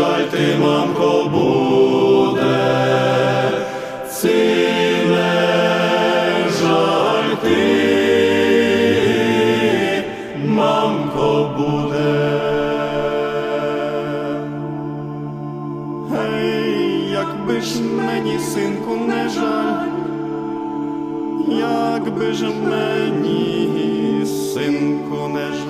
Ці ти, мамко, буде, ці не жаль ти, мамко, буде. Гей, якби ж мені, синку, не жаль, якби ж мені, синку, не жаль.